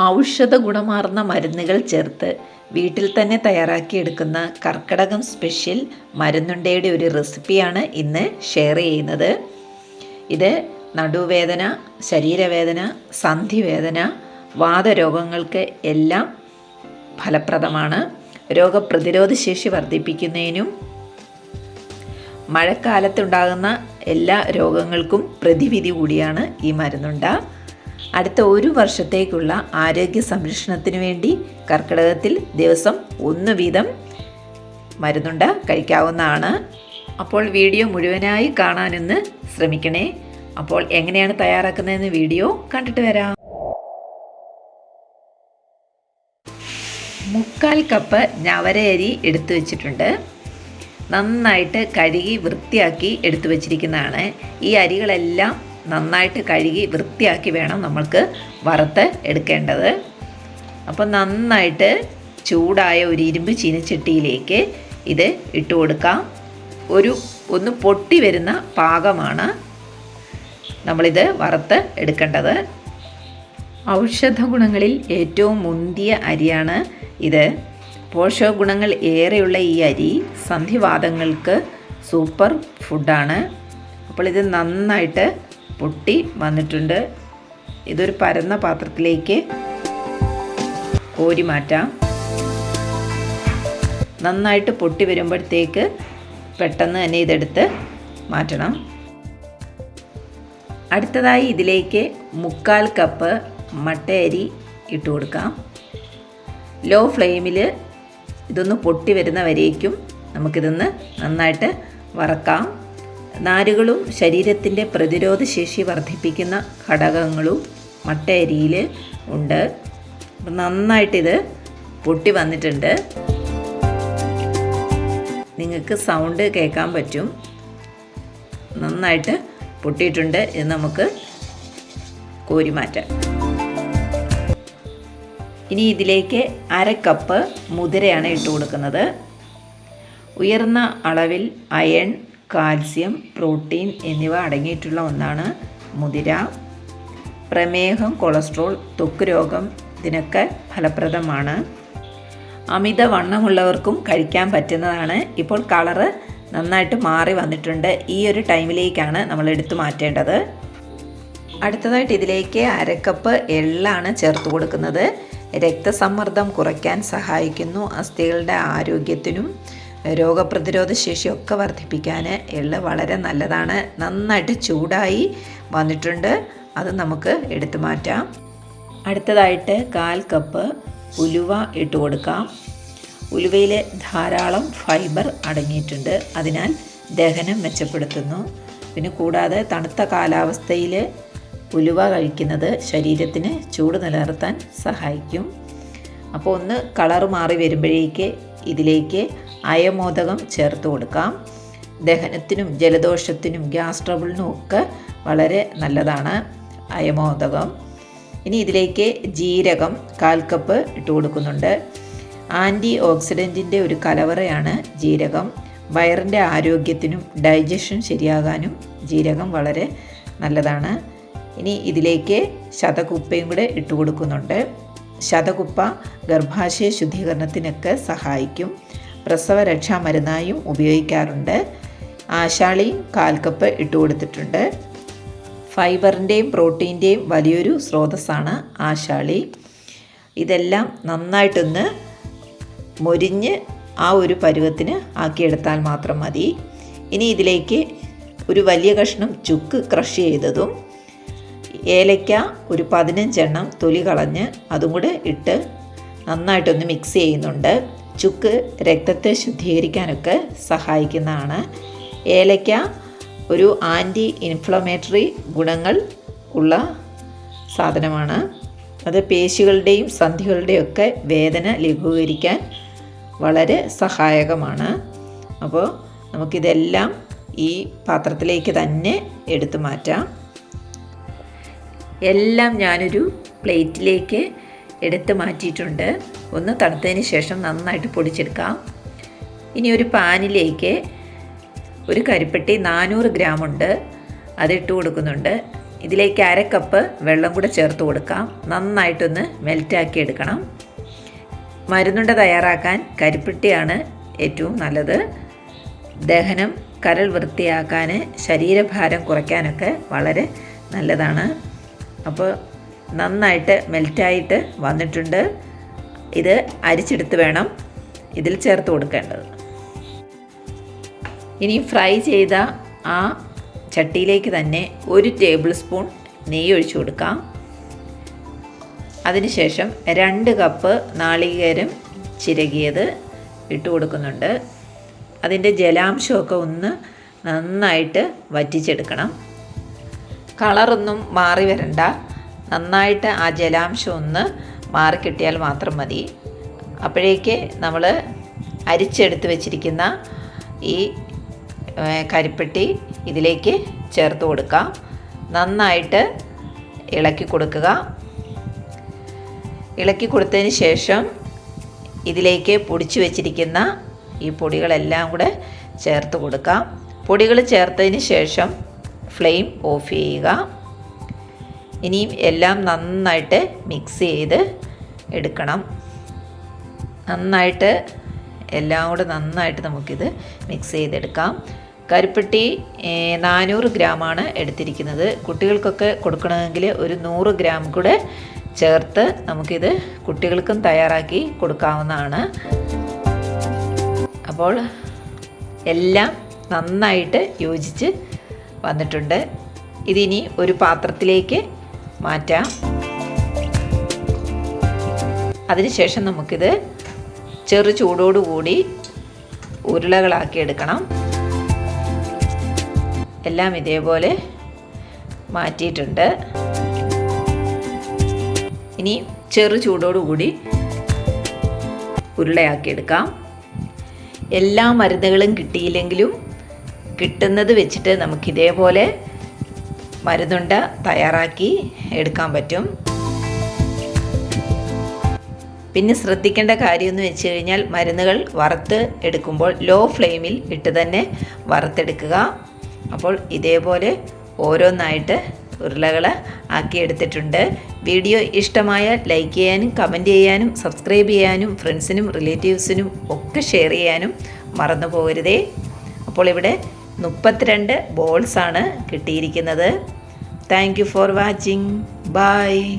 ഔഷധ ഗുണമാർന്ന മരുന്നുകൾ ചേർത്ത് വീട്ടിൽ തന്നെ തയ്യാറാക്കിയെടുക്കുന്ന കർക്കിടകം സ്പെഷ്യൽ മരുന്നുണ്ടയുടെ ഒരു റെസിപ്പിയാണ് ഇന്ന് ഷെയർ ചെയ്യുന്നത്. ഇത് നടുവേദന ശരീരവേദന സന്ധിവേദന വാദരോഗങ്ങൾക്ക് എല്ലാം ഫലപ്രദമാണ്. രോഗപ്രതിരോധ ശേഷി വർദ്ധിപ്പിക്കുന്നതിനും മഴക്കാലത്തുണ്ടാകുന്ന എല്ലാ രോഗങ്ങൾക്കും പ്രതിവിധി കൂടിയാണ് ഈ മരുന്നുണ്ട. അടുത്ത ഒരു വർഷത്തേക്കുള്ള ആരോഗ്യ സംരക്ഷണത്തിന് വേണ്ടി കർക്കിടകത്തിൽ ദിവസം ഒന്ന് വീതം മരുന്നുണ്ട കഴിക്കാവുന്നതാണ്. അപ്പോൾ വീഡിയോ മുഴുവനായി കാണാനൊന്ന് ശ്രമിക്കണേ. അപ്പോൾ എങ്ങനെയാണ് തയ്യാറാക്കുന്നതെന്ന് വീഡിയോ കണ്ടിട്ട് വരാം. മുക്കാൽ കപ്പ് ഞവരയരി എടുത്തു വെച്ചിട്ടുണ്ട്. നന്നായിട്ട് കഴുകി വൃത്തിയാക്കി എടുത്തു വച്ചിരിക്കുന്നതാണ്. ഈ അരികളെല്ലാം നന്നായിട്ട് കഴുകി വൃത്തിയാക്കി വേണം നമ്മൾക്ക് വറുത്ത് എടുക്കേണ്ടത്. അപ്പോൾ നന്നായിട്ട് ചൂടായ ഒരു ഇരുമ്പ് ചീനച്ചട്ടിയിലേക്ക് ഇത് ഇട്ട് കൊടുക്കാം. ഒരു ഒന്ന് പൊട്ടി വരുന്ന പാകമാണ് നമ്മളിത് വറുത്ത് എടുക്കേണ്ടത്. ഔഷധ ഗുണങ്ങളിൽ ഏറ്റവും മുന്തിയ അരിയാണ് ഇത്. പോഷക ഗുണങ്ങൾ ഏറെയുള്ള ഈ അരി സന്ധിവാദങ്ങൾക്ക് സൂപ്പർ ഫുഡാണ്. അപ്പോൾ ഇത് നന്നായിട്ട് പൊട്ടി വന്നിട്ടുണ്ട്. ഇതൊരു പരന്ന പാത്രത്തിലേക്ക് കോരി മാറ്റാം. നന്നായിട്ട് പൊട്ടി വരുമ്പോഴത്തേക്ക് പെട്ടെന്ന് തന്നെ ഇതെടുത്ത് മാറ്റണം. അടുത്തതായി ഇതിലേക്ക് മുക്കാൽ കപ്പ് മട്ടയരി ഇട്ട് കൊടുക്കാം. ലോ ഫ്ലെയിമിൽ ഇതൊന്ന് പൊട്ടി വരുന്ന വരേക്കും നമുക്കിതൊന്ന് നന്നായിട്ട് വറക്കാം. നാരുകളും ശരീരത്തിന്റെ പ്രതിരോധ ശേഷി വർദ്ധിപ്പിക്കുന്ന ഘടകങ്ങളും മട്ടയരിയിൽ ഉണ്ട്. നന്നായിട്ടിത് പൊട്ടി വന്നിട്ടുണ്ട്. നിങ്ങൾക്ക് സൗണ്ട് കേൾക്കാൻ പറ്റും. നന്നായിട്ട് പൊട്ടിയിട്ടുണ്ട്. ഇത് നമുക്ക് കോരി മാറ്റാം. ഇനി ഇതിലേക്ക് അര കപ്പ് മുതിരയാണ് ഇട്ട് കൊടുക്കുന്നത്. ഉയർന്ന അളവിൽ അയൺ കാൽസ്യം പ്രോട്ടീൻ എന്നിവ അടങ്ങിയിട്ടുള്ള ഒന്നാണ് മുതിര. പ്രമേഹം കൊളസ്ട്രോൾ ത്വക്ക് രോഗം ഇതിനൊക്കെ ഫലപ്രദമാണ്. അമിതവണ്ണമുള്ളവർക്കും കഴിക്കാൻ പറ്റുന്നതാണ്. ഇപ്പോൾ കളറ് നന്നായിട്ട് മാറി വന്നിട്ടുണ്ട്. ഈ ഒരു ടൈമിലേക്കാണ് നമ്മൾ എടുത്തു മാറ്റേണ്ടത്. അടുത്തതായിട്ട് ഇതിലേക്ക് അരക്കപ്പ് എള്ളാണ് ചേർത്ത് കൊടുക്കുന്നത്. രക്തസമ്മർദ്ദം കുറയ്ക്കാൻ സഹായിക്കുന്നു. അസ്ഥികളുടെ ആരോഗ്യത്തിനും രോഗപ്രതിരോധ ശേഷിയൊക്കെ വർദ്ധിപ്പിക്കാൻ എള്ള് വളരെ നല്ലതാണ്. നന്നായിട്ട് ചൂടായി വന്നിട്ടുണ്ട്. അത് നമുക്ക് എടുത്തു മാറ്റാം. അടുത്തതായിട്ട് കാൽ കപ്പ് ഉലുവ ഇട്ട് കൊടുക്കാം. ഉലുവയിൽ ധാരാളം ഫൈബർ അടങ്ങിയിട്ടുണ്ട്. അതിനാൽ ദഹനം മെച്ചപ്പെടുത്തുന്നു. പിന്നെ കൂടാതെ തണുത്ത കാലാവസ്ഥയിൽ ഉലുവ കഴിക്കുന്നത് ശരീരത്തിന് ചൂട് നിലനിർത്താൻ സഹായിക്കും. അപ്പോൾ ഒന്ന് കളർ മാറി വരുമ്പോഴേക്ക് ഇതിലേക്ക് അയമോദകം ചേർത്ത് കൊടുക്കാം. ദഹനത്തിനും ജലദോഷത്തിനും ഗ്യാസ് ട്രബിളിനും ഒക്കെ വളരെ നല്ലതാണ് അയമോദകം. ഇനി ഇതിലേക്ക് ജീരകം കാൽ കപ്പ് ഇട്ട് കൊടുക്കുന്നുണ്ട്. ആന്റി ഓക്സിഡന്റിന്റെ ഒരു കലവറയാണ് ജീരകം. വയറിന്റെ ആരോഗ്യത്തിനും ഡൈജഷൻ ശരിയാകാനും ജീരകം വളരെ നല്ലതാണ്. ഇനി ഇതിലേക്ക് ശതകുപ്പയും കൂടെ ഇട്ട് കൊടുക്കുന്നുണ്ട്. ശതകുപ്പ ഗർഭാശയ ശുദ്ധീകരണത്തിനൊക്കെ സഹായിക്കും. പ്രസവ മരുന്നായും ഉപയോഗിക്കാറുണ്ട്. ആശാളി കാൽക്കപ്പ് കപ്പ് ഇട്ട് കൊടുത്തിട്ടുണ്ട്. ഫൈബറിന്റെയും പ്രോട്ടീന്റെയും വലിയൊരു സ്രോതസ്സാണ് ആശാളി. ഇതെല്ലാം നന്നായിട്ടൊന്ന് മൊരിഞ്ഞ് ആ ഒരു പരുവത്തിന് ആക്കിയെടുത്താൽ മാത്രം മതി. ഇനി ഇതിലേക്ക് ഒരു വലിയ കഷ്ണം ചുക്ക് ക്രഷ് ചെയ്തതും ഏലയ്ക്ക ഒരു പതിനഞ്ചെണ്ണം തൊലി കളഞ്ഞ് അതും കൂടെ ഇട്ട് നന്നായിട്ടൊന്ന് മിക്സ് ചെയ്യുന്നുണ്ട്. ചുക്ക് രക്തത്തെ ശുദ്ധീകരിക്കാനൊക്കെ സഹായിക്കുന്നതാണ്. ഏലയ്ക്ക ഒരു ആന്റി ഇൻഫ്ലമേറ്ററി ഗുണങ്ങൾ ഉള്ള സാധനമാണ്. അത് പേശികളുടെയും സന്ധികളുടെയും ഒക്കെ വേദന ലഘൂകരിക്കാൻ വളരെ സഹായകമാണ്. അപ്പോൾ നമുക്കിതെല്ലാം ഈ പാത്രത്തിലേക്ക് തന്നെ എടുത്തു മാറ്റാം. എല്ലാം ഞാനൊരു പ്ലേറ്റിലേക്ക് എടുത്ത് മാറ്റിയിട്ടുണ്ട്. ഒന്ന് തണുത്തതിന് ശേഷം നന്നായിട്ട് പൊടിച്ചെടുക്കാം. ഇനി ഒരു പാനിലേക്ക് ഒരു കരിപ്പെട്ടി നാനൂറ് ഗ്രാം ഉണ്ട് അതിട്ട് കൊടുക്കുന്നുണ്ട്. ഇതിലേക്ക് അര കപ്പ് വെള്ളം കൂടെ ചേർത്ത് കൊടുക്കാം. നന്നായിട്ടൊന്ന് മെൽറ്റാക്കി എടുക്കണം. മരുന്നുണ്ട തയ്യാറാക്കാൻ കരിപ്പെട്ടിയാണ് ഏറ്റവും നല്ലത്. ദഹനം കരൾ വൃത്തിയാക്കാൻ ശരീരഭാരം കുറയ്ക്കാനൊക്കെ വളരെ നല്ലതാണ്. അപ്പോൾ നന്നായിട്ട് മെൽറ്റായിട്ട് വന്നിട്ടുണ്ട്. ഇത് അരിച്ചെടുത്ത് വേണം ഇതിൽ ചേർത്ത് കൊടുക്കേണ്ടത്. ഇനി ഫ്രൈ ചെയ്ത ആ ചട്ടിയിലേക്ക് തന്നെ ഒരു ടേബിൾ സ്പൂൺ നെയ്യ് ഒഴിച്ചു കൊടുക്കാം. അതിനുശേഷം രണ്ട് കപ്പ് നാളികേരം ചിരകിയത് ഇട്ട് കൊടുക്കുന്നുണ്ട്. അതിന്റെ ജലാംശമൊക്കെ ഒന്ന് നന്നായിട്ട് വറ്റിച്ചെടുക്കണം. കളറൊന്നും മാറി വരണ്ട. നന്നായിട്ട് ആ ജലാംശം ഒന്ന് മാറിക്കിട്ടിയാൽ മാത്രം മതി. അപ്പോഴേക്ക് നമ്മൾ അരിച്ചെടുത്ത് വെച്ചിരിക്കുന്ന ഈ കരിപ്പെട്ടി ഇതിലേക്ക് ചേർത്ത് കൊടുക്കാം. നന്നായിട്ട് ഇളക്കി കൊടുക്കുക. ഇളക്കി കൊടുത്തതിന് ശേഷം ഇതിലേക്ക് പൊടിച്ചു വെച്ചിരിക്കുന്ന ഈ പൊടികളെല്ലാം കൂടെ ചേർത്ത് കൊടുക്കാം. പൊടികൾ ചേർത്തതിന് ശേഷം ഫ്ലെയിം ഓഫ് ചെയ്യുക. ഇനിയും എല്ലാം നന്നായിട്ട് മിക്സ് ചെയ്ത് എടുക്കണം. നന്നായിട്ട് എല്ലാം കൂടെ നന്നായിട്ട് നമുക്കിത് മിക്സ് ചെയ്തെടുക്കാം. കരിപ്പെട്ടി നാനൂറ് ഗ്രാമാണ് എടുത്തിരിക്കുന്നത്. കുട്ടികൾക്കൊക്കെ കൊടുക്കണമെങ്കിൽ ഒരു നൂറ് ഗ്രാം കൂടെ ചേർത്ത് നമുക്കിത് കുട്ടികൾക്കും തയ്യാറാക്കി കൊടുക്കാവുന്നതാണ്. അപ്പോൾ എല്ലാം നന്നായിട്ട് യോജിച്ച് വന്നിട്ടുണ്ട്. ഇതിനി ഒരു പാത്രത്തിലേക്ക് മാറ്റാം. അതിനുശേഷം നമുക്കിത് ചെറു ചൂടോടുകൂടി ഉരുളകളാക്കി എടുക്കണം. എല്ലാം ഇതേപോലെ മാറ്റിയിട്ടുണ്ട്. ഇനി ചെറു ചൂടോടുകൂടി ഉരുളയാക്കിയെടുക്കാം എല്ലാ മരുന്നുകളും കിട്ടിയില്ലെങ്കിലും കിട്ടുന്നത് വെച്ചിട്ട് നമുക്കിതേപോലെ മരുന്നുണ്ട തയ്യാറാക്കി എടുക്കാൻ പറ്റും. പിന്നെ ശ്രദ്ധിക്കേണ്ട കാര്യമെന്ന് വെച്ച് കഴിഞ്ഞാൽ മരുന്നുകൾ വറുത്ത് എടുക്കുമ്പോൾ ലോ ഫ്ലെയിമിൽ ഇട്ട് തന്നെ വറുത്തെടുക്കുക. അപ്പോൾ ഇതേപോലെ ഓരോന്നായിട്ട് ഉരുളകൾ ആക്കി എടുത്തിട്ടുണ്ട്. വീഡിയോ ഇഷ്ടമായ ലൈക്ക് ചെയ്യാനും കമന്റ് ചെയ്യാനും സബ്സ്ക്രൈബ് ചെയ്യാനും ഫ്രണ്ട്സിനും റിലേറ്റീവ്സിനും ഒക്കെ ഷെയർ ചെയ്യാനും മറന്നു പോകരുതേ അപ്പോൾ ഇവിടെ മുപ്പത്തിരണ്ട് ബോൾസാണ് കിട്ടിയിരിക്കുന്നത്. Thank you for watching bye